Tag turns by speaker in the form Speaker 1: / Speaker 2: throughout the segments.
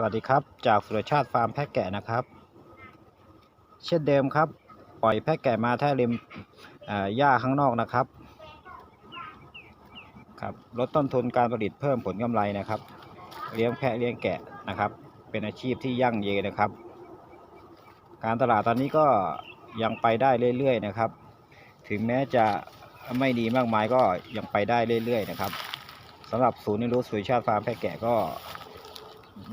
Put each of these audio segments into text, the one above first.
Speaker 1: สวัสดีครับ จากสุรชาติฟาร์มแพะแกะนะครับ เช่นเดิมครับ ปล่อยแพะแกะมาแท่ริมหญ้าข้างนอกนะครับครับลดต้นทุนการผลิตเพิ่มผลกำไรนะครับ เลี้ยงแพะเลี้ยงแกะนะครับ เป็นอาชีพที่ยั่งยืนนะครับ การตลาดตอนนี้ก็ยังไปได้เรื่อยๆนะครับ ถึงแม้จะไม่ดีมากมายก็ยังไปได้เรื่อยๆนะครับสำหรับศูนย์เรียนรู้สุรชาติฟาร์มแพะแกะก็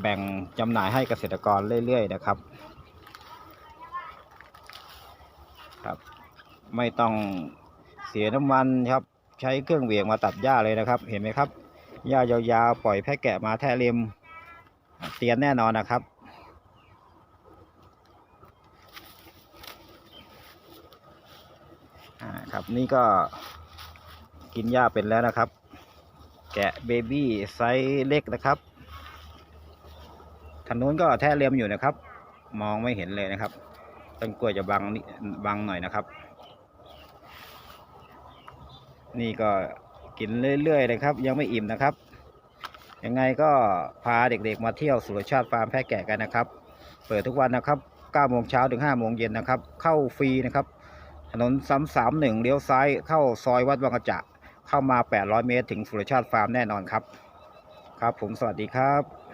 Speaker 1: แบ่งจำหน่ายให้เกษตรกรเรื่อย ๆ นะครับครับไม่ต้องเสียน้ำมันครับใช้เครื่องเหวี่ยงมาตัดหญ้าเลยนะครับ เห็นไหมครับหญ้ายาวๆปล่อยแพะแกะมาแท่ริมเตียนแน่นอนนะครับ อ่าครับนี่ก็กินหญ้าเป็นแล้วนะครับ แกะเบบี้ไซส์เล็กนะครับ ทางนู้นก็แท้เลียมอยู่นะครับ มองไม่เห็นเลยนะครับ ต้นกล้วยจะบังนิบังหน่อยนะครับ นี่ก็กินเรื่อยๆเลยครับ ยังไม่อิ่มนะครับ ยังไงก็พาเด็กๆมาเที่ยวสุรชาติฟาร์มแพะแกะกันนะครับ เปิดทุกวันนะครับ9โมงเช้าถึง5โมงเย็นนะครับ เข้าฟรีนะครับ ถนนซ้ำสามหนึ่งเลี้ยวซ้ายเข้าซอยวัดบางกระจะเข้ามา 800 เมตร ถึงสุรชาติฟาร์มแน่นอนครับ ครับผมสวัสดีครับ